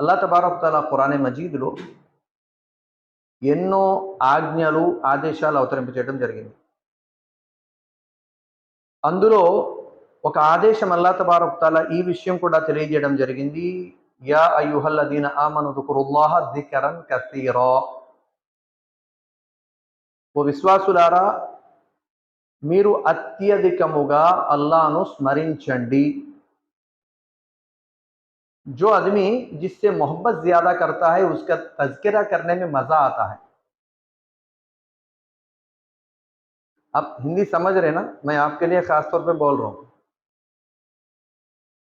అల్లా తబారక్తాల ఖురానే మజీద్లో ఎన్నో ఆజ్ఞలు ఆదేశాలు అవతరింపచేయడం జరిగింది. అందులో ఒక ఆదేశం అల్లా తబారక్తాల ఈ విషయం కూడా తెలియజేయడం జరిగింది. యా అయ్యుహల్లదీన ఆమను దుకురుల్లాహ దికరన్ కసీరా. ఓ విశ్వాసులారా మీరు అత్యధికముగా అల్లాను స్మరించండి. जो आदमी जिससे मोहब्बत ज़्यादा करता है, उसका तस्करा करने में मज़ा आता है। आप हिंदी समझ रहे ना? मैं आपके लिए खास तौर पे बोल रहा हूँ।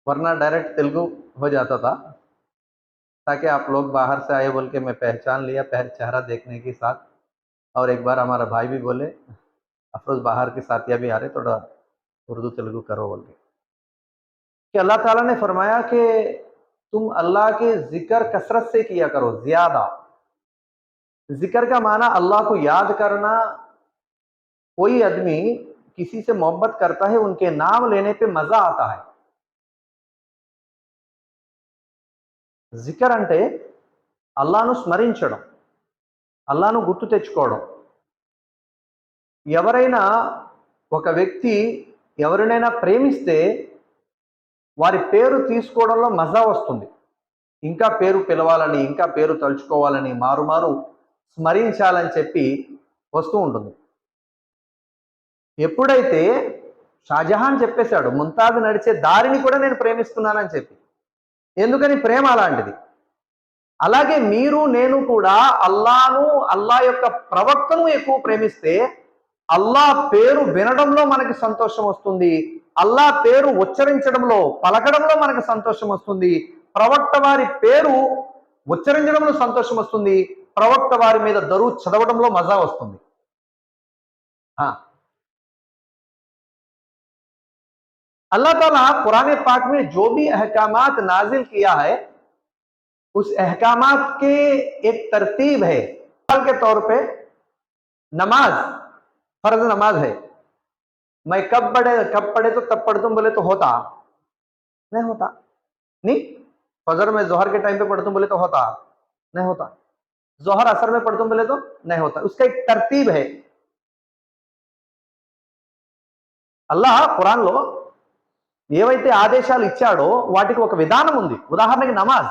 वरना डायरेक्ट तेलुगु हो जाता था, ताकि आप लोग बाहर से आए बोल के मैं पहचान लिया पहले चेहरा देखने के साथ। और एक बार हमारा भाई भी बोले, अफरोज, बाहर के साथिया भी आ रहे, थोड़ा उर्दू तेलुगु करो बोल के। कि अल्लाह ताला ने फरमाया कि तुम अल्लाह के जिक्र कसरत से किया करो ज्यादा जिक्र का माना अल्लाह को याद करना कोई आदमी किसी से मोहब्बत करता है उनके नाम लेने पे मजा आता है జికర్ అంటే అల్లాను స్మరించడం అల్లాను గుర్తు తెచ్చుకోవడం ఎవరైనా ఒక వ్యక్తి ఎవరినైనా ప్రేమిస్తే వారి పేరు తీసుకోవడంలో మజా వస్తుంది. ఇంకా పేరు పిలవాలని ఇంకా పేరు తలుచుకోవాలని మారుమారు స్మరించాలని చెప్పి వస్తూ ఉంటుంది. ఎప్పుడైతే షాజహాన్ చెప్పేశాడు ముంతాజ్ నడిచే దారిని కూడా నేను ప్రేమిస్తున్నానని చెప్పి. ఎందుకని? ప్రేమ అలాంటిది. అలాగే మీరు నేను కూడా అల్లాను అల్లా యొక్క ప్రవక్తను ఎక్కువ ప్రేమిస్తే అల్లా పేరు వినడంలో మనకి సంతోషం వస్తుంది. అల్లా పేరు ఉచ్చరించడంలో పలకడంలో మనకు సంతోషం వస్తుంది ప్రవక్త వారి పేరు ఉచ్చరించడంలో సంతోషం వస్తుంది ప్రవక్త వారి మీద దరు చదవడంలో మజా వస్తుంది ఆ. अल्लाह ताला कुरान पाक में जो भी अहकामात नाजिल किया है उस अहकामात के एक तरतीब है मिसाल के तौर पे नमाज फर्ज नमाज है मैं कब पढ़े कब पढ़े तो तब पढ़ता हूं बोले तो होता नहीं होता नहीं फजर में जोहर के टाइम पे पढ़ता हूं बोले तो होता नहीं होता जोहर असर में पढ़ता हूं बोले तो नहीं होता उसका एक तरतीब है అల్లాహ్ ఖురాన్లో ఏవైతే ఆదేశాలు ఇచ్చాడో వాటికి ఒక విధానం ఉంది ఉదాహరణకి నమాజ్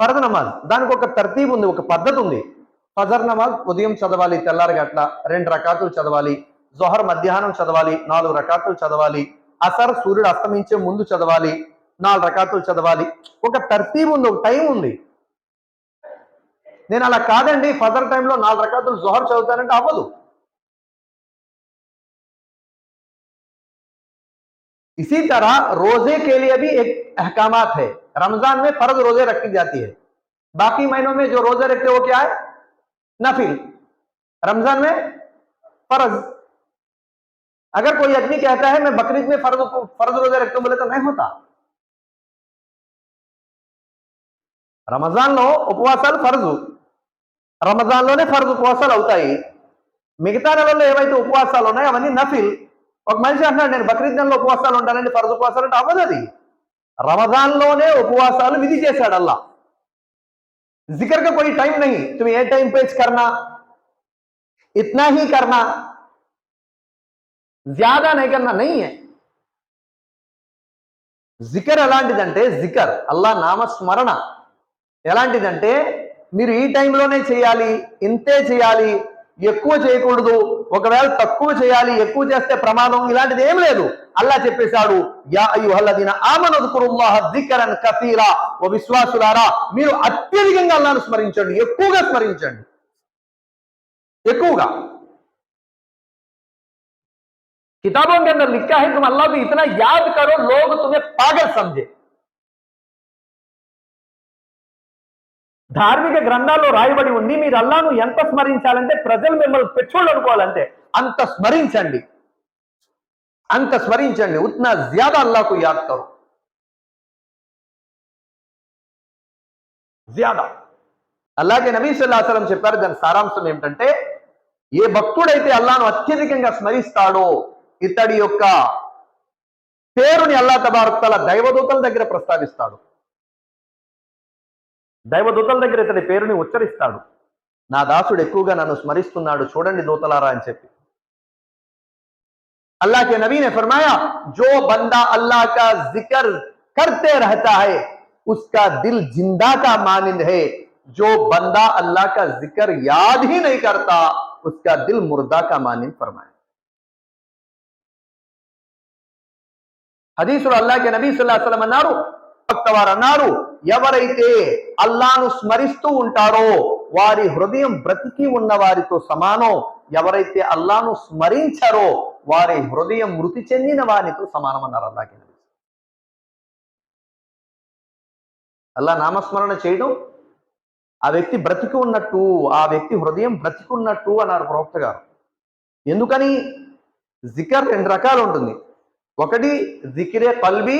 ఫరద్ నమాజ్ దానికి ఒక తర్తీబ్ ఉంది ఒక పద్ధతి ఉంది ఫజర్ నమాజ్ ఉదయం చదవాలి తెల్లారి గట్ల రెండు రకాతులు చదవాలి జొహర్ మధ్యాహ్నం చదవాలి నాలుగు రకాతులు చదవాలి అసర్ సూర్యుడు అస్తమించే ముందు చదవాలి నాలుగు రకాతులు చదవాలి ఒక తర్తీబ్ ఉంది ఒక టైం ఉంది నేను అలా కాదండి ఫజర్ టైంలో నాలుగు రకాతులు జొహర్ చదువుతానంటే అవ్వదు इसी तरह रोजे के लिए भी एक अहकामात है रमजान में फर्ज रोजे रखी जाती है बाकी महीनों में जो रोजे रखते हैं वो क्या है नफिल रमजान में फर्ज अगर कोई आदमी कहता है मैं बकरीद में फर्ज फर्ज रोजे रखता हूं बोले तो नहीं होता రమజాన్లో ఉపవాసాలు ఫర్జు రమజాన్లోనే ఫర్జు ఉపవాసాలు అవుతాయి మిగతా నెలల్లో ఏవైతే ఉపవాసాలు ఉన్నాయో అవన్నీ నఫిల్ ఒక మనిషి అంటున్నాడు నేను బక్రీద్ నెలలో ఉపవాసాలు ఉంటానండి ఫర్జ్ ఉపవాసాలు అంటే అవ్వదు అది రమజాన్లోనే ఉపవాసాలు విధి చేశాడు అల్లా जिक्र का कोई टाइम नहीं तुम्हें ये टाइम पेज करना इतना ही करना ज्यादा नहीं करना नहीं है జికర్ ఎలాంటిదంటే జికర్ అల్లా నామస్మరణ ఎలాంటిదంటే మీరు ఈ టైంలోనే చేయాలి ఇంతే చేయాలి ఎక్కువ చేయకూడదు ఒకవేళ తక్కువ చేయాలి ఎక్కువ చేస్తే ప్రమాదం ఇలాంటిది ఏం లేదు అల్లా చెప్పేశాడు యా అయ్యుహల్లదీన ఆమనదుకురుల్లాహ దికరన్ కసీరా ఓ విశ్వాసులారా మీరు అత్యధికంగా అల్లాను స్మరించండి ఎక్కువగా స్మరించండి ఎక్కువగా किताबों के अंदर लिखा है तुम अल्लाह को इतना याद करो लोग तुम्हें पागल समझे ధార్మిక గ్రంథాల్లో రాయబడి ఉంది మీరు అల్లాను ఎంత స్మరించాలంటే ప్రజలు మిమ్మల్ని పెచ్చోళ్ళు అనుకోవాలంటే అంత స్మరించండి అంత స్మరించండి ఉత్నా జ్యాదా అల్లాకు యాద్ కరు జ్యాదా అలాగే నబీ సల్లాహం చెప్పారు దాని సారాంశం ఏమిటంటే ఏ భక్తుడైతే అల్లాను అత్యధికంగా స్మరిస్తాడో ఇతడి యొక్క పేరుని అల్లా తబారక్తల దైవదూతల దగ్గర ప్రస్తావిస్తాడు దైవదూతల దగ్గర ఇతడి పేరుని ఉచ్చరిస్తాడు నా దాసుడు ఎక్కువగా నన్ను స్మరిస్తున్నాడు చూడండి దూతలారా అని చెప్పి अल्लाह के नबी ने फरमाया जो बंदा अल्लाह का जिक्र करते रहता है उसका दिल जिंदा का मानिंद है जो बंदा अल्लाह का जिक्र याद ही नहीं करता उसका दिल मुर्दा का मानिंद फरमाया హదీసులు అల్లాహ్కి నబీ సల్లాహం అన్నారు భక్త వారు అన్నారు ఎవరైతే అల్లాను స్మరిస్తూ ఉంటారో వారి హృదయం బ్రతికి ఉన్న వారితో సమానం. ఎవరైతే అల్లాను స్మరించారో వారి హృదయం మృతి చెందిన వారితో సమానం అన్నారు అల్లాహ్కి నబీ. అల్లా నామస్మరణ చేయడం ఆ వ్యక్తి బ్రతికి ఉన్నట్టు ఆ వ్యక్తి హృదయం బ్రతికున్నట్టు అన్నారు ప్రవక్త గారు. ఎందుకని? జికర్ రెండు రకాలు ఉంటుంది. ఒకటి జికిరే కల్బి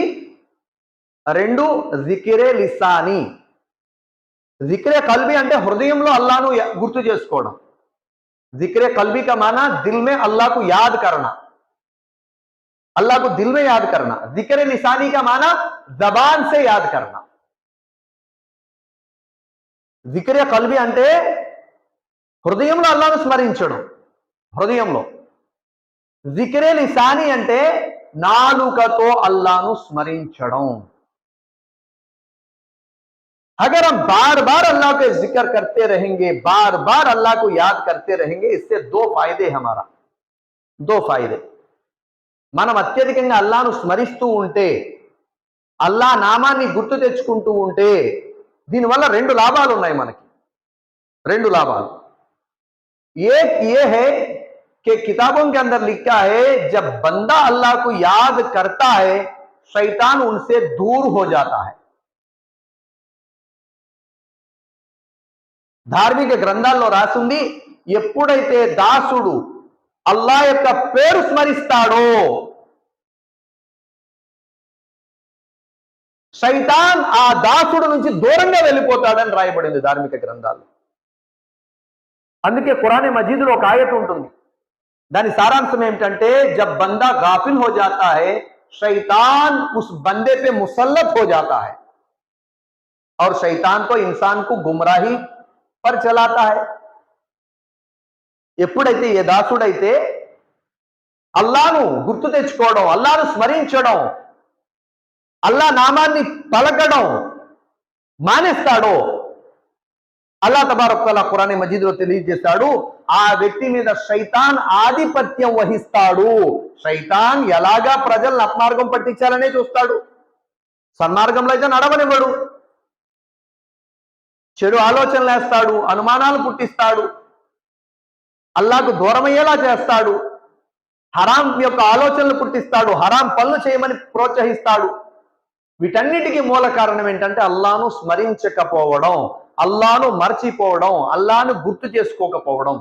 రెండు జికిరే లిసాని. జిక్రే కల్బి అంటే హృదయంలో అల్లాను గుర్తు చేసుకోవడం. జిక్రే కల్బి క మాన దిల్ మే అల్లాకు యాద్ కరణ. అల్లాకు దిల్ మే యాద్ కరణ. జిక్రే లిసానీ కా జబాన్ సే యాద్ కరణ. జిక్రే కల్బి అంటే హృదయంలో అల్లాను స్మరించడం. హృదయంలో. జిక్రే లిసాని అంటే నాలుకతో అల్లాను స్మరించడం अगर हम बार बार अल्लाह के जिक्र करते रहेंगे बार बार अल्लाह को याद करते रहेंगे इससे दो फायदे हमारा दो फायदे మనం అత్యధికంగా అల్లాను స్మరిస్తూ ఉంటే అల్లా నామాన్ని గుర్తు తెచ్చుకుంటూ ఉంటే దీనివల్ల రెండు లాభాలు ఉన్నాయి మనకి రెండు లాభాలు एक ये है कि किताबों के अंदर लिखा है जब बंदा अल्लाह को याद करता है शैतान उनसे दूर हो जाता है ధార్మిక గ్రంథాల్లో రాసింది ఎప్పుడైతే దాసుడు అల్లా యొక్క పేరు స్మరిస్తాడో శైతాన్ ఆ దాసుడు నుంచి దూరంగా వెళ్ళిపోతాడని రాయబడింది ధార్మిక గ్రంథాల్లో అందుకే ఖురానే మజీదులో ఒక ఆయత ఉంటుంది దాని సారాంశం ఏమిటంటే జబ్ బందా గాఫిల్ హో జాతా హై शैतान उस बंदे पे मुसल्लत हो जाता है और शैतान तो इंसान को गुमराही पर चलाता है ఎప్పుడైతే ఏ దాసుడైతే అల్లాను గుర్తు తెచ్చుకోవడం అల్లాను స్మరించడం అల్లా నామాన్ని పలకడం మానేస్తాడో అల్లా తబారొక్కల ఖురాని మజీద్లో తెలియజేస్తాడు ఆ వ్యక్తి మీద శైతాన్ ఆధిపత్యం వహిస్తాడు. శైతాన్ ఎలాగా ప్రజలను అపమార్గం పట్టించాలనే చూస్తాడు. సన్మార్గంలో అయితే నడవనివ్వడు. చెడు ఆలోచనలు వేస్తాడు అనుమానాలు పుట్టిస్తాడు. అల్లాకు దూరమయ్యేలా చేస్తాడు. హరాం యొక్క ఆలోచనలు పుట్టిస్తాడు. హరాం పనులు చేయమని ప్రోత్సహిస్తాడు. వీటన్నిటికీ మూల కారణం ఏంటంటే అల్లాను స్మరించకపోవడం. అల్లాను మర్చిపోవడం అల్లాను గుర్తు చేసుకోకపోవడం.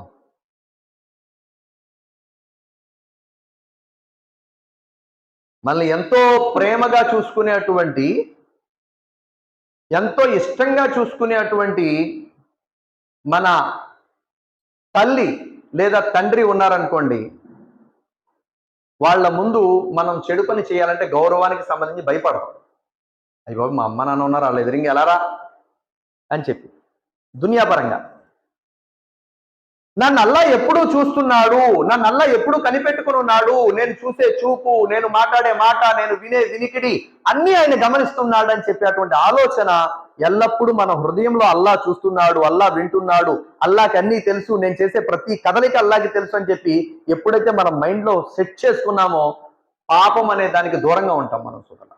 మనల్ని ఎంతో ప్రేమగా చూసుకునేటువంటి ఎంతో ఇష్టంగా చూసుకునేటువంటి మన తల్లి లేదా తండ్రి ఉన్నారనుకోండి వాళ్ళ ముందు మనం చెడు పని చేయాలంటే గౌరవానికి సంబంధించి భయపడతాం. అయ్యి బాబు మా అమ్మ నాన్న ఉన్నారు వాళ్ళు ఎదురింగా ఎలారా? అని చెప్పి. దునియాపరంగా. నన్ను అల్లా ఎప్పుడూ చూస్తున్నాడు నన్ను అల్లా ఎప్పుడు కనిపెట్టుకుని ఉన్నాడు నేను చూసే చూపు నేను మాట్లాడే మాట నేను వినే వినికిడి అన్ని ఆయన గమనిస్తున్నాడు అని చెప్పి అటువంటి ఆలోచన ఎల్లప్పుడూ మన హృదయంలో అల్లా చూస్తున్నాడు అల్లా వింటున్నాడు అల్లాకి అన్నీ తెలుసు నేను చేసే ప్రతి కథలికి అల్లాకి తెలుసు అని చెప్పి ఎప్పుడైతే మనం మైండ్లో సెట్ చేసుకున్నామో పాపం అనే దానికి దూరంగా ఉంటాం మనం సుధన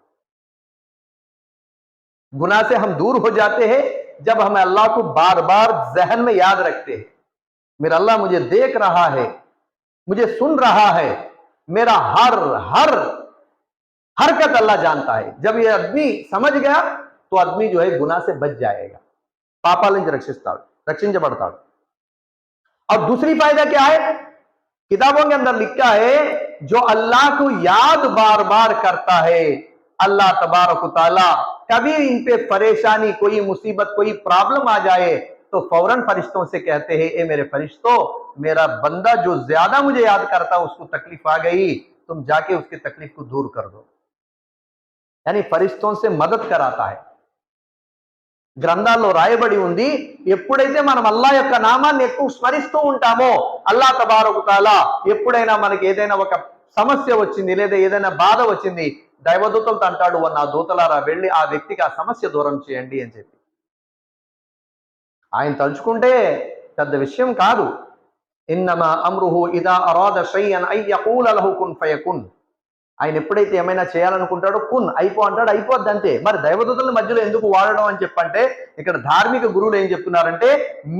గుణాసేహం దూర్ హో జాతే హే जब हम अल्लाह को बार बार जहन में याद रखते हैं। मेरा अल्लाह मुझे देख रहा है, मुझे सुन रहा है, मेरा हर हर, हरकत अल्लाह जानता है। जब ये आदमी समझ गया तो आदमी जो है गुना से बच जाएगा। पापालंज रक्षिस्ताड़ रक्षिण जबड़ताड़ और दूसरी फ़ायदा क्या है? किताबों के अंदर लिखा है, जो अल्लाह को याद बार बार करता है अल्लाह तबारक ताला कभी इन पे परेशानी कोई मुसीबत कोई प्रॉब्लम आ जाए तो फौरन फरिश्तों से कहते हैं ए मेरे फरिश्तों मेरा बंदा जो ज्यादा मुझे याद करता उसको तकलीफ आ गई तुम जाके उसकी तकलीफ को दूर कर दो यानी फरिश्तों से मदद कराता है గ్రంథాల్లో రాయబడి ఉంది ఎప్పుడైతే మనం అల్లా యొక్క నామాన్ని ఎక్కువ స్మరిస్తూ ఉంటామో అల్లా తబారకుతాల ఎప్పుడైనా మనకి ఏదైనా ఒక సమస్య వచ్చింది లేదా ఏదైనా బాధ వచ్చింది దైవదూతలతో అంటాడు నా దూతలారా వెళ్ళి ఆ వ్యక్తికి ఆ సమస్య దూరం చేయండి అని చెప్పి. ఆయన తలుచుకుంటే పెద్ద విషయం కాదు. ఇన్నమా అమ్రుహు ఇదా అరాద షయ్యన్ అయ్య లహు కున్ ఫయకున్. ఆయన ఎప్పుడైతే ఏమైనా చేయాలనుకుంటాడో కున్ అయిపో అంటాడు అయిపోద్ది అంతే. మరి దైవదూతల మధ్యలో ఎందుకు వాడడం అని చెప్పంటే ఇక్కడ ధార్మిక గురువులు ఏం చెప్తున్నారంటే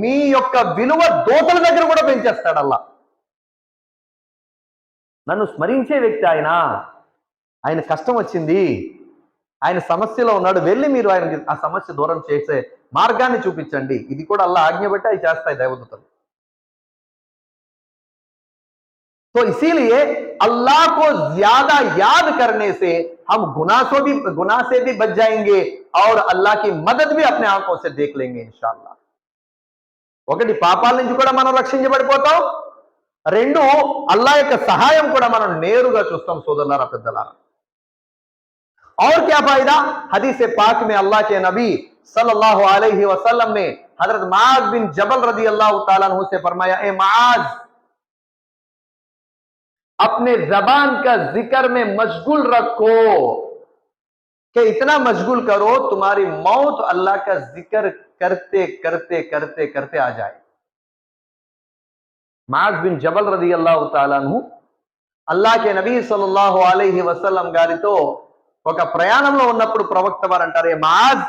మీ యొక్క విలువ దోతల దగ్గర కూడా పెంచేస్తాడు అల్లా నన్ను స్మరించే వ్యక్తి ఆయన. ఆయన కష్టం వచ్చింది ఆయన సమస్యలో ఉన్నాడు వెళ్ళి మీరు ఆయనకి ఆ సమస్య దూరం చేసే మార్గాన్ని చూపించండి ఇది కూడా అల్లా ఆజ్ఞ బట్టి అవి చేస్తాయి దైవదూతలు तो इसीलिए अल्लाह को ज्यादा याद करने से हम गुनाह से भी गुनाह से भी बच जाएंगे और अल्लाह की मदद भी अपने आंखों से देख लेंगे इंशाल्लाह ఒకటి పాపాల నుంచి కూడా మనం రక్షించబడిపోతాం రెండు అల్లా యొక్క సహాయం కూడా మనం నేరుగా చూస్తాం సోదరులారా పెద్దలారా और क्या फ़ायदा? हदीस पाक में अल्लाह के नबी सल्लल्लाहु अलैहि वसल्लम ने हज़रत माज बिन जबल रज़ी अल्लाह तु से फरमाया, ए माज अपने जबान का ज़िक्र में मशगुल रखो कि इतना मशगुल करो, तुम्हारी मौत अल्लाह का ज़िक्र करते करते करते करते आ जाए। माज बिन जबल रज़ी अल्लाह तु अल्लाह के नबी सल्लल्लाहु अलैहि वसल्लम गारी तो ఒక ప్రయాణంలో ఉన్నప్పుడు ప్రవక్త వారు అంటారు మాజ్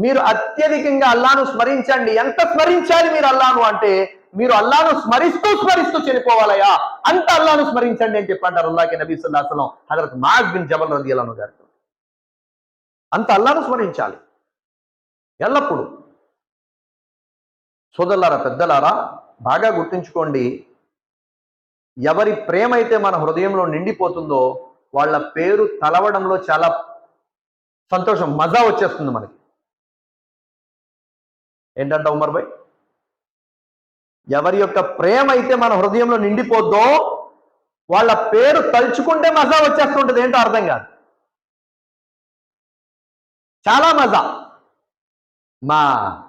మీరు అత్యధికంగా అల్లాను స్మరించండి. ఎంత స్మరించాలి మీరు అల్లాను అంటే మీరు అల్లాను స్మరిస్తూ స్మరిస్తూ చనిపోవాలయా అంత అల్లాను స్మరించండి అని చెప్పి అంటారు అల్లాకి నబీ సుల్లాసలం హజరత్ మాజ్ బిన్ జబల్ రది అల్లాను గారు. అంత అల్లాను స్మరించాలి. ఎల్లప్పుడూ. సోదరులారా పెద్దలారా బాగా గుర్తుంచుకోండి. ఎవరి ప్రేమ అయితే మన హృదయంలో నిండిపోతుందో వాళ్ళ పేరు తలవడంలో చాలా సంతోషం మజా వచ్చేస్తుంది మనకి. ఏంటంట ఉమర్ భాయ్? ఎవరి యొక్క ప్రేమ అయితే మన హృదయంలో నిండిపోద్దో వాళ్ళ పేరు తలుచుకుంటే మజా వచ్చేస్తుంటుంది ఏంటో అర్థం కాదు. చాలా మజా. మా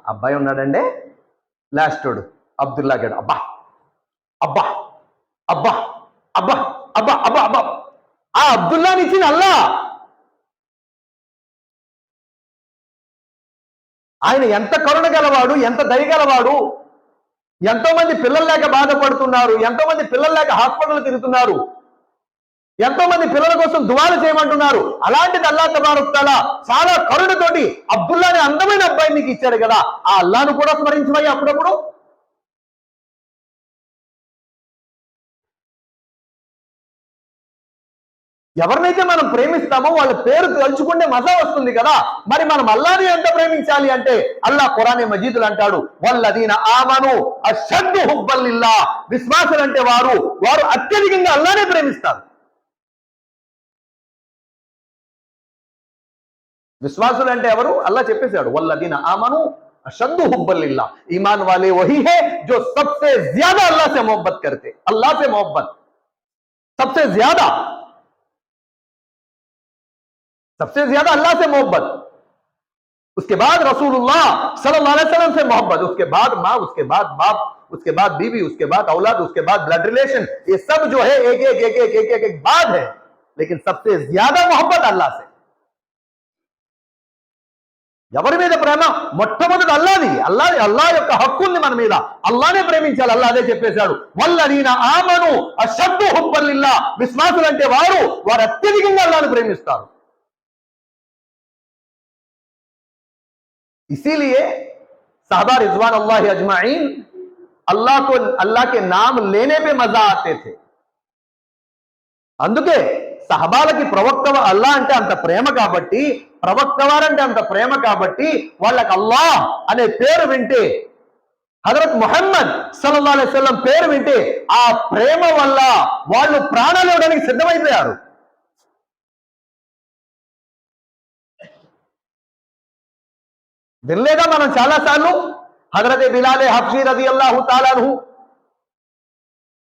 అబ్బాయి ఉన్నాడండి లాస్టోడు అబ్దుల్లా గడు. అబ్బా! అబ్బా! అబ్బా! అబ్బా అబ్బా అబ్బా అబ్బా ఆ అబ్దుల్లాని ఇచ్చిన అల్లా. ఆయన ఎంత కరుణ గలవాడు ఎంత దయగలవాడు ఎంతో మంది పిల్లలు లేక బాధపడుతున్నారు ఎంతో మంది పిల్లలు లేక హాస్పిటల్ తిరుగుతున్నారు ఎంతో మంది పిల్లల కోసం దువాలు చేయమంటున్నారు. అలాంటిది అల్లా తబారుతాలా చాలా కరుణతోటి అబ్దుల్లాని అందమైన అబ్బాయి మీకు ఇచ్చాడు కదా. ఆ అల్లాను కూడా స్మరించమని అప్పుడప్పుడు. ఎవరినైతే మనం ప్రేమిస్తామో వాళ్ళ పేరు తలుచుకుంటే మజా వస్తుంది కదా. మరి మనం అల్లాని ఎంత ప్రేమించాలి అంటే అల్లా ఖురానే మజీదులు అంటాడు వల్లదీన ఆమను అషద్దు హుబ్బల్లిల్లా. విశ్వాసులు అంటే వారు వారు అత్యధికంగా అల్లానే ప్రేమిస్తారు. విశ్వాసులు అంటే ఎవరు? అల్లా చెప్పేశాడు వల్లదీన ఆమను అషద్దు హుబ్బల్లిల్లా. ఈమాన్ వాలే వహి హే జో సబ్సే జ్యాదా అల్లా సే మొహబ్బత్ కరితే. అల్లా సే మొహబ్బత్. సబ్సే జ్యాదా. सबसे ज्यादा अल्लाह से मोहब्बत उसके बाद रसूलुल्लाह सल्लल्लाहु अलैहि वसल्लम से मोहब्बत उसके बाद माँ उसके बाद बाप उसके बाद बीवी उसके बाद औलाद उसके बाद ब्लड रिलेशन ये सब जो है एक एक एक एक एक एक, एक बाद है लेकिन सबसे ज्यादा मोहब्बत अल्लाह से ఎవరి మీద ప్రేమ మొట్టమొదటి అల్లాది అల్లా అల్లా యొక్క హక్కు ఉంది మన మీద అల్లానే ప్రేమించాలి అల్లా అదే చెప్పేశాడు వల్లదీన ఆమను అశబ్దు హుబ్బల్లిల్లా విశ్వాసులు అంటే వారు వారు అత్యధికంగా అల్లాను ప్రేమిస్తారు इसीलिए साहबा रिजवान अल्लाह अजमाइन अल्लाह को अल्लाह के नाम लेने पे मजा आते थे అందుకే సహబాలకి ప్రవక్త అల్లా అంటే అంత ప్రేమ కాబట్టి ప్రవక్త వారంటే అంత ప్రేమ కాబట్టి వాళ్ళకి అల్లాహ్ అనే పేరు వింటే హజరత్ ముహమ్మద్ సల్లల్లాహు అలైహి వసల్లం పేరు వింటే ఆ ప్రేమ వల్ల వాళ్ళు ప్రాణాలు ఇవ్వడానికి సిద్ధమైపోయారు వినలేదా మనం చాలాసార్లు? హజరత్ బిలాలే హఫ్సీ రది అల్లాహు తాలాను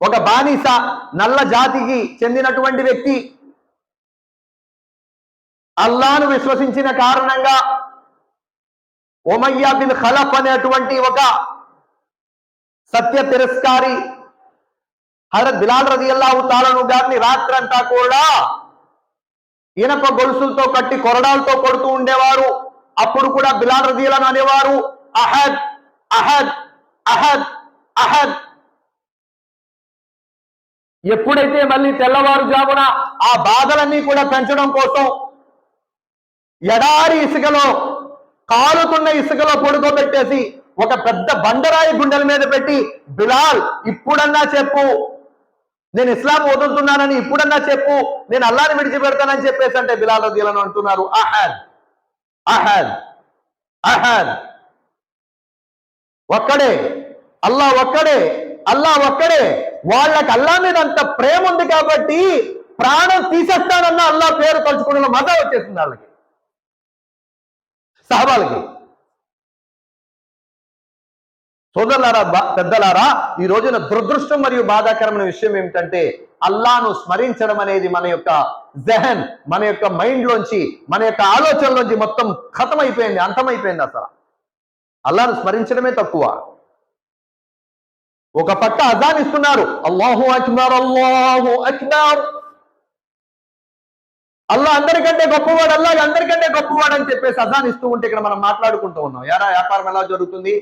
ఒక బానిస నల్ల జాతికి చెందినటువంటి వ్యక్తి. అల్లాను విశ్వసించిన కారణంగా ఒమయ్యా బిన్ ఖలఫ్ అనేటువంటి ఒక సత్య తిరస్కారి హజరత్ బిలాల్ రదియల్లాహు తాలను గారిని రాత్రంతా కూడా ఇనప గొలుసులతో కట్టి కొరడాలతో కొడుతూ ఉండేవారు. అప్పుడు కూడా బిలాల్ రదియలను అనేవారు అహద్ అహద్ అహద్ అహద్. ఎప్పుడైతే మళ్ళీ తెల్లవారుజామున ఆ బాధలన్నీ కూడా పెంచడం కోసం ఎడారి ఇసుకలో కాలుతున్న ఇసుకలో పడుకోబెట్టేసి ఒక పెద్ద బండరాయి గుండెల మీద పెట్టి బిలాల్ ఇప్పుడన్నా చెప్పు. నేను ఇస్లాం వదులుతున్నానని ఇప్పుడన్నా చెప్పు. నేను అల్లాని విడిచిపెడతానని చెప్పేసి అంటే బిలాల్ రదీలను అంటున్నారు అహద్. అహద్ అహద్. ఒక్కడే అల్లా ఒక్కడే అల్లా ఒక్కడే. వాళ్ళకి అల్లా మీద అంత ప్రేమ ఉంది కాబట్టి ప్రాణం తీసేస్తానన్న అల్లా పేరు తలుచుకున్న మజా వచ్చేసింది వాళ్ళకి. సహబాలకి. సోదరులారా పెద్దలారా ఈ రోజున దురదృష్టం మరియు బాధాకరమైన విషయం ఏమిటంటే అల్లాను స్మరించడం అనేది మన యొక్క జహన్ మన యొక్క మైండ్ లోంచి మన యొక్క ఆలోచనలోంచి మొత్తం అయిపోయింది అంతమైపోయింది అసలు. అల్లాను స్మరించడమే తక్కువ. ఒక పక్క అజాన్ ఇస్తున్నారు అల్లాహు అక్బర్ అల్లాహు అక్బర్. అల్లా అందరికంటే గొప్పవాడు అల్లా అందరికంటే గొప్పవాడు అని చెప్పేసి అజాన్ ఇస్తూ ఉంటే ఇక్కడ మనం మాట్లాడుకుంటూ ఉన్నాం. యారా వ్యాపారం ఎలా జరుగుతుంది?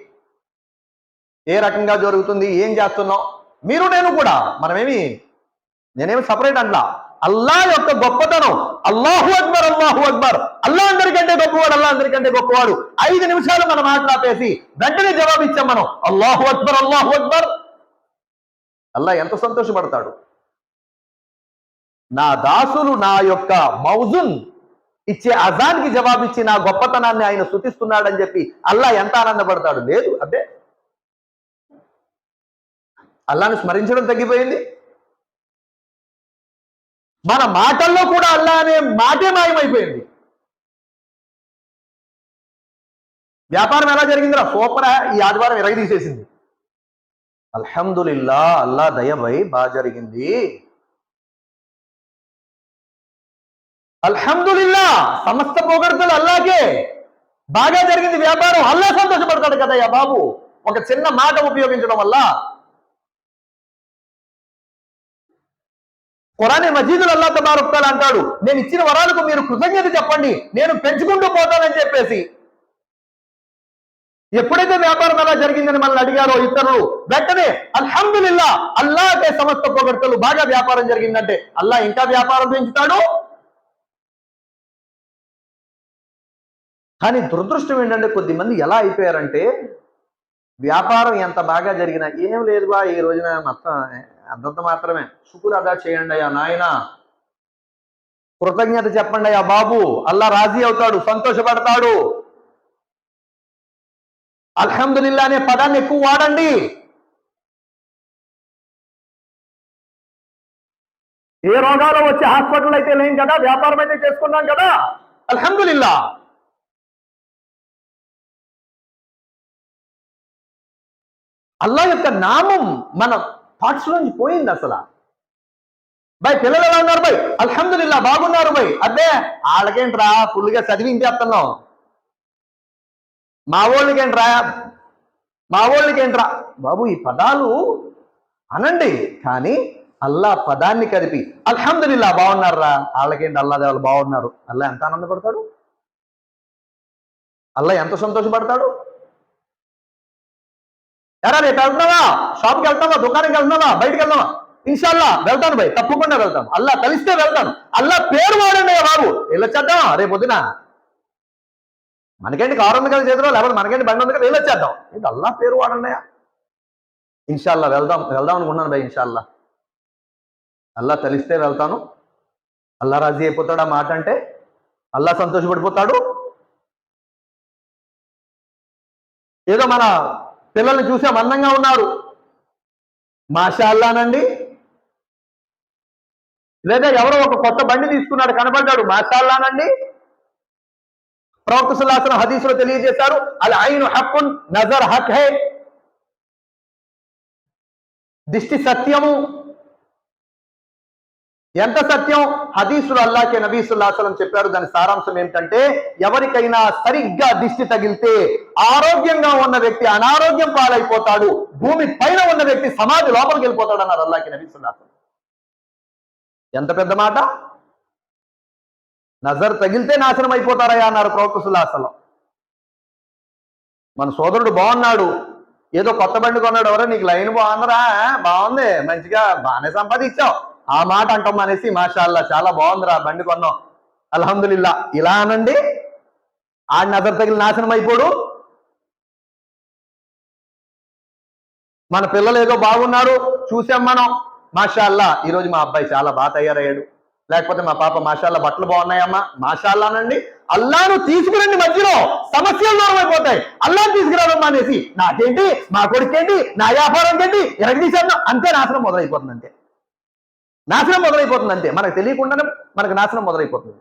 ఏ రకంగా జరుగుతుంది ఏం చేస్తున్నాం మీరు నేను కూడా మనమేమి నేనేమి సపరేట్ అంటలా? అల్లా యొక్క గొప్పతనం. అల్లాహు అక్బర్ అల్లాహు అక్బర్. అల్లా అందరికంటే గొప్పవాడు అల్లా అందరికంటే గొప్పవాడు. ఐదు నిమిషాలు మనం మాట్లాపేసి వెంటనే జవాబు ఇచ్చాం మనం. అల్లాహు అక్బర్ అల్లాహు అక్బర్. అల్లా ఎంత సంతోషపడతాడు. నా దాసులు నా యొక్క మౌజున్ ఇచ్చే అజాన్కి జవాబిచ్చి నా గొప్పతనాన్ని ఆయన శృతిస్తున్నాడని చెప్పి అల్లా ఎంత ఆనందపడతాడు? లేదు అదే అల్లాను స్మరించడం తగ్గిపోయింది. మన మాటల్లో కూడా అల్లా అనే మాటే మాయమైపోయింది. వ్యాపారం ఎలా జరిగిందిరా? సూపర్. ఈ ఆదివారం ఇరగ తీసేసింది అల్లా దయబై బాగా జరిగింది. అల్హమ్దులిల్లా సమస్త పొగడ్తలు అల్లాకే. బాగా జరిగింది వ్యాపారం. అల్లా సంతోషపడతాడు కదయ్యా బాబు. ఒక చిన్న మాట ఉపయోగించడం వల్ల ఖురాన్ మజీదులు అల్లా తబారుక్తాలు అంటాడు నేను ఇచ్చిన వరాలకు మీరు కృతజ్ఞత చెప్పండి నేను పెంచుకుంటూ పోతానని చెప్పేసి. ఎప్పుడైతే వ్యాపారం ఎలా జరిగిందని మనల్ని అడిగారో ఇతరులు వెంటనే అల్లా అల్లాకే సమస్త పొగడ్తలు బాగా వ్యాపారం జరిగిందంటే అల్లా ఇంకా వ్యాపారం పెంచుతాడు. కానీ దురదృష్టం ఏంటంటే కొద్ది మంది ఎలా అయిపోయారంటే వ్యాపారం ఎంత బాగా జరిగినా ఏం లేదు బా ఈ రోజున మొత్తం అంతంత మాత్రమే. శుకుర్ అదా చేయండి అయ్యా నాయన. కృతజ్ఞత చెప్పండి అయ్యా బాబు. అల్లా రాజీ అవుతాడు సంతోషపడతాడు. అల్హమ్దులిల్లా అనే పదాన్ని ఎక్కువ వాడండి. ఏ రోగాలు వచ్చే హాస్పిటల్ అయితే లేం కదా వ్యాపారం అయితే చేసుకున్నాం కదా? అల్హమ్దులిల్లా. అల్లా యొక్క నామం మన థాట్స్ లోంచి పోయింది అసలు. బై పిల్లలు ఎలా ఉన్నారు బై? అల్హమ్దుల్లా బాగున్నారు బై. అదే వాళ్ళకేంట్రా ఫుల్గా చదివించేస్తున్నాం మా వాళ్ళకేంట్రా? మా వాళ్ళకేంట్రా? బాబు ఈ పదాలు అనండి కానీ అల్లా పదాన్ని కలిపి అల్హమ్దుల్లా బాగున్నారా? వాళ్ళకేంటి అల్లా దేవాళ్ళు బాగున్నారు? అల్లా ఎంత ఆనందపడతాడు? అల్లా ఎంత సంతోషపడతాడు? ఎరా రేపు వెళ్తున్నావా? షాప్కి వెళ్తావా దుకాణానికి వెళ్తున్నావా? బయటికి వెళ్తావా ఇన్షాల్లా వెళ్తాను భయ్ తప్పకుండా వెళ్తాను. అల్లా కలిస్తే వెళ్తాను. అల్లా పేరు వాడండి బాబు. వెళ్ళొచ్చేద్దాం రేపు పొద్దున. మనకేంటి కారు ఉంది కదా చేతిలో? లేకపోతే మనకేంటి బండి ఉంది కదా? వెళ్ళొచ్చేద్దాం ఇది అల్లా పేరు వాడండి? ఇన్షాల్లా వెళ్దాం. వెళ్దాం అనుకున్నాను భయ్ ఇన్షాల్లా. అల్లా కలిస్తే వెళ్తాను. అల్లా రాజీ అయిపోతాడు? ఆ మాట అంటే అల్లా సంతోషపడిపోతాడు. ఏదో మన పిల్లల్ని చూసాం అందంగా ఉన్నారు. మాషాల్లానండి. లేదా ఎవరో ఒక కొత్త బండి తీసుకున్నాడు కనబడ్డాడు మాషాల్లానండి. ప్రవక్త సుల్లాసన హదీసులో తెలియజేశారు అల్ ఐను హక్కున్ నజర్ హక్ హే. దిష్టి సత్యము ఎంత సత్యం? హదీసులు అల్లాకే నబీసుల్లాసలం చెప్పారు దాని సారాంశం ఏంటంటే ఎవరికైనా సరిగ్గా దిష్టి తగిలితే ఆరోగ్యంగా ఉన్న వ్యక్తి అనారోగ్యం పాలైపోతాడు. భూమి పైన ఉన్న వ్యక్తి సమాధి లోపలికి వెళ్ళిపోతాడు అన్నారు అల్లాకే నబీసుల్లాసలం ఎంత పెద్ద మాట? నజర్ తగిలితే నాశనం అయిపోతారయ్యా అన్నారు ప్రవక్త సుల్లాసలం మన సోదరుడు బాగున్నాడు. ఏదో కొత్త బండి కొన్నాడు. ఎవరో నీకు లైన్ బాగుందిరా. బాగుంది. మంచిగా బాగానే సంపాదించావు. ఆ మాట అంటాం అనేసి మాషాల్లా చాలా బాగుందిరా బండి కొన్నాం. అల్హమ్దులిల్లా. ఇలా అనండి ఆ నజర్ తగిలి నాశనం అయిపోడు. మన పిల్లలు ఏదో బాగున్నారు చూసాం మనం. మాషాల్లా ఈరోజు మా అబ్బాయి చాలా బాగా తయారయ్యాడు. లేకపోతే మా పాప మాషాల్లా బట్టలు బాగున్నాయమ్మా? మాషాల్లానండి అల్లాను తీసుకురండి మధ్యలో. సమస్యలు దూరం అయిపోతాయి. అల్లాను తీసుకురావమ్మా అనేసి నాకేంటి? మా కొడుకేంటి? నా వ్యాపారం ఏంటి ఎరగ తీసేద్దాం అంతే నాశనం మొదలైపోతుంది అంతే నాశనం మొదలైపోతుంది అంతే. మనకు తెలియకుండానే మనకు నాశనం మొదలైపోతుంది.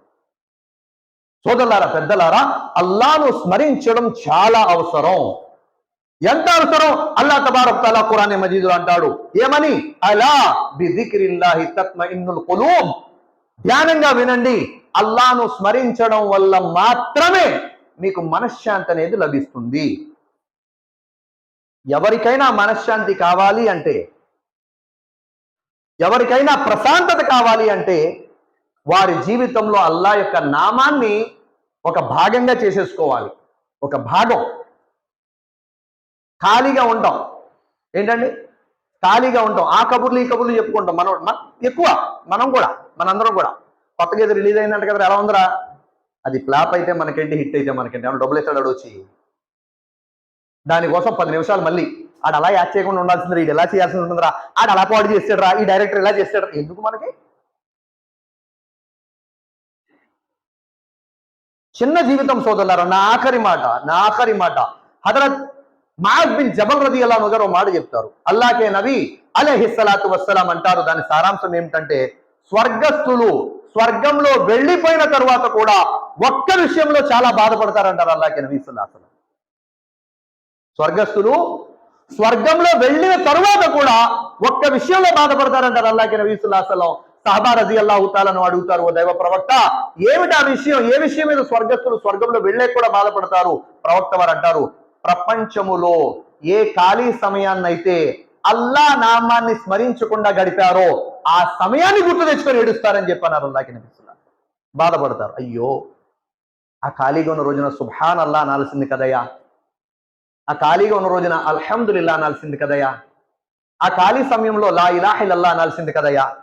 సోదరులారా పెద్దలారా అల్లాను స్మరించడం చాలా అవసరం. ఎంత అవసరం? అల్లా తబారక్ తాలా ఖురాన్ మజీదులో అంటాడు ఏమని? అలా బిదిక్రిల్లాహి తత్మఇన్నుల్ ఖులూబ్ ధ్యానంగా వినండి అల్లాను స్మరించడం వల్ల మాత్రమే మీకు మనశ్శాంతి అనేది లభిస్తుంది. ఎవరికైనా మనశ్శాంతి కావాలి అంటే ఎవరికైనా ప్రశాంతత కావాలి అంటే వారి జీవితంలో అల్లా యొక్క నామాన్ని ఒక భాగంగా చేసేసుకోవాలి. ఒక భాగం. ఖాళీగా ఉంటాం. ఏంటండి? ఖాళీగా ఉంటాం. ఆ కబుర్లు ఈ కబుర్లు చెప్పుకుంటాం. మనం మన ఎక్కువ. మనం కూడా. మనందరం కూడా. కొత్తగా ఏదో రిలీజ్ అయిందంట కదా ఎలా ఉందిరా? అది ఫ్లాప్ అయితే మనకేంటి హిట్ అయితే మనకేంటి? ఏమన్నా డబ్బులు ఇస్తాడు వచ్చి దానికోసం పది నిమిషాలు మళ్ళీ. ఆడు అలా యాక్ట్ చేయకుండా ఉండాల్సింది ఇది ఎలా చేయాల్సి ఉంటుందిరా ఆడు అలా పాడు చేస్తాడు రా ఈ డైరెక్టర్ ఎలా చేస్తాడు ఎందుకు మనకి? చిన్న జీవితం సోదరులారా నా ఆఖరి మాట నా ఆఖరి మాట. హజరత్ మాజ్ బిన్ జబల్ రది అలా గారు మాట చెప్తారు. అల్లాకే నబీ అలహిస్సలాతు వస్సలాం అంటారు దాని సారాంశం ఏమిటంటే స్వర్గస్థులు స్వర్గంలో వెళ్ళిపోయిన తర్వాత కూడా ఒక్క విషయంలో చాలా బాధపడతారంటారు అల్లాకే నవి సల్లాహం స్వర్గస్థులు స్వర్గంలో వెళ్ళిన తరువాత కూడా ఒక్క విషయంలో బాధపడతారంటారు అల్లాకి నబీ సహబా రజీ అల్లా తాలను అడుగుతారు ఓ దైవ ప్రవక్త ఏమిటి ఆ విషయం? ఏ విషయం మీద స్వర్గస్థులు స్వర్గంలో వెళ్ళే కూడా బాధపడతారు? ప్రవక్త వారు అంటారు ప్రపంచములో ఏ ఖాళీ సమయాన్నైతే అల్లా నామాన్ని స్మరించకుండా గడిపారో ఆ సమయాన్ని గుర్తు తెచ్చుకొని ఏడుస్తారని చెప్పన్నారు అల్లాకి నబీ బాధపడతారు. అయ్యో ఆ ఖాళీగా ఉన్న రోజున సుభాన్ అల్లా అనాల్సింది కదయ్యా? ఆ ఖాళీగా ఉన్న రోజున అల్హమ్దుల్లా అనాల్సింది కదయా ఆ ఖాళీ సమయంలో లా ఇలాహిల్లా అనాల్సింది కదయా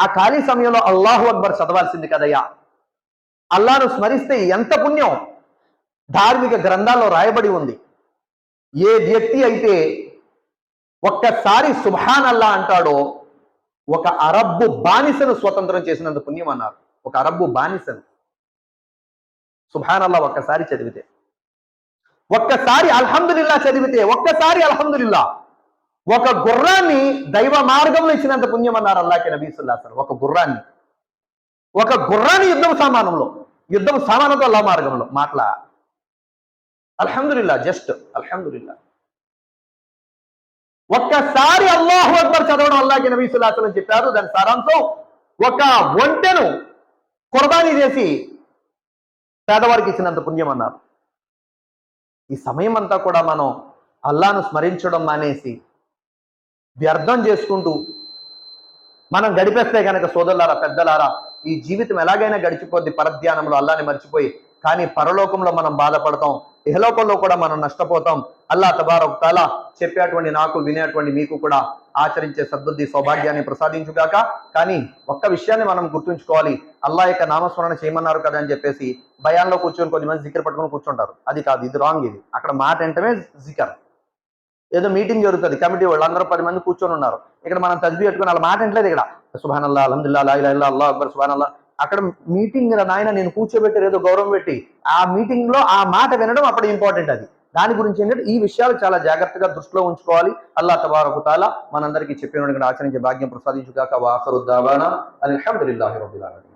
ఆ ఖాళీ సమయంలో అల్లాహు అక్బర్ చదవాల్సింది కదయ్యా. అల్లాను స్మరిస్తే ఎంత పుణ్యం. ధార్మిక గ్రంథాల్లో రాయబడి ఉంది. ఏ వ్యక్తి అయితే ఒక్కసారి సుభాన్ అల్లా అంటాడో ఒక అరబ్బు బానిసను స్వతంత్రం చేసినంత పుణ్యం అన్నారు. ఒక అరబ్బు బానిసను. సుభాన్ అల్లా ఒక్కసారి చదివితే. ఒక్కసారి అల్హందుల్లా చదివితే ఒక్కసారి అల్హందుల్లా ఒక గుర్రాన్ని దైవ మార్గంలో ఇచ్చినంత పుణ్యం అన్నారు అల్లాకి నబీసుల్లా సార్ ఒక గుర్రాన్ని. ఒక గుర్రాన్ని యుద్ధం సామానంలో యుద్ధం సామానంతో అల్లా మార్గంలో. మాట్లా అల్హందుల్లా జస్ట్ అల్హందుల్లా ఒక్కసారి అల్లాహు అక్బర్ చదవడం అల్లాకి నబీసుల్లాసన్ అని చెప్పారు దాని సారాంశం ఒక ఒంటెను కుర్బానీ చేసి పేదవారికి ఇచ్చినంత పుణ్యం అన్నారు. ఈ సమయం అంతా కూడా మనం అల్లాను స్మరించడం మానేసి వ్యర్థం చేసుకుంటూ మనం గడిపేస్తే కనుక సోదరులారా పెద్దలారా ఈ జీవితం ఎలాగైనా గడిచిపోద్ది పరధ్యానంలో అల్లాని మర్చిపోయి. కానీ పరలోకంలో మనం బాధపడతాం. ఇహలోకంలో కూడా మనం నష్టపోతాం. అల్లా తబారక్ తాలా చెప్పేటువంటి నాకు వినేటువంటి మీకు కూడా ఆచరించే సద్బుద్ధి సౌభాగ్యాన్ని ప్రసాదించుగాక. కానీ ఒక్క విషయాన్ని మనం గుర్తుంచుకోవాలి. అల్లా యొక్క నామస్మరణ చేయమన్నారు కదా అని చెప్పేసి భయాల్లో కూర్చొని కొద్దిమంది జిక్కర్ పట్టుకొని కూర్చుంటారు. అది కాదు ఇది రాంగ్ ఇది. అక్కడ మాట వెంటనే జికర్. ఏదో మీటింగ్ జరుగుతుంది. కమిటీ వాళ్ళు అందరూ పది మంది కూర్చొని ఉన్నారు. ఇక్కడ మనం తజ్బీ పెట్టుకుని అలా మాట ఎంటలేదు ఇక్కడ. సుబాన్ అల్లా అల్హమ్దుల్లా లా అల్లా అక్బర్ సుబాన్ అల్లా అక్కడ మీటింగ్ నాయన నేను కూర్చోబెట్టారు ఏదో గౌరవం పెట్టి ఆ మీటింగ్లో ఆ మాట వినడం అప్పుడు ఇంపార్టెంట్ అది. దాని గురించి ఏంటంటే ఈ విషయాలు చాలా జాగ్రత్తగా దృష్టిలో ఉంచుకోవాలి. అల్లా తబారకు తాల మనందరికీ చెప్పిన ఆచరించే భాగ్యం ప్రసాదించుగాక. వాసరుద్దావానా అల్హమ్దుల్లాహి రబ్బిల్ ఆలమీన్.